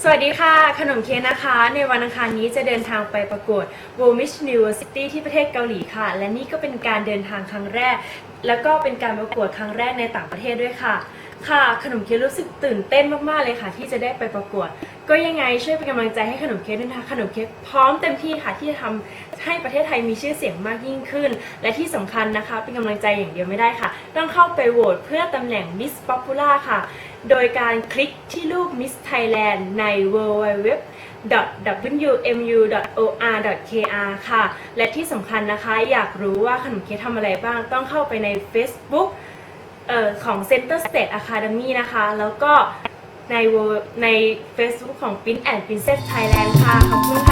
สวัสดีค่ะ ขนมเค้กนะคะ ในวันอังคารนี้จะเดินทางไปประกวด World Miss University ที่ประเทศเกาหลีค่ะ และนี่ก็เป็นการเดินทางครั้งแรก แล้วก็เป็นการประกวดครั้งแรกในต่างประเทศด้วยค่ะ ค่ะ ขนมเค้กรู้สึกตื่นเต้นมากๆเลยค่ะ ที่จะได้ไปประกวด ก็ยังไงช่วยเป็นกำลังใจให้ขนมเค้กด้วยนะคะขนมเค้กพร้อมเต็มที่ค่ะที่จะทำให้ประเทศไทยมีชื่อเสียงมากยิ่งขึ้น และที่สำคัญนะคะ เป็นกำลังใจอย่างเดียวไม่ได้ค่ะ ต้องเข้าไปโหวตเพื่อตำแหน่ง Miss Popular ค่ะ โดยการคลิกที่รูป Miss Thailand ใน www wmu.or.kr ค่ะ และที่สำคัญนะคะอยากรู้ว่าขนมเค้กทำอะไรบ้าง ต้องเข้าไปใน Facebook ออของ Center State Academy นะคะ แล้วก็ ในใน Facebook ของ Pin and Princess Thailand ค่ะ ขอบคุณค่ะ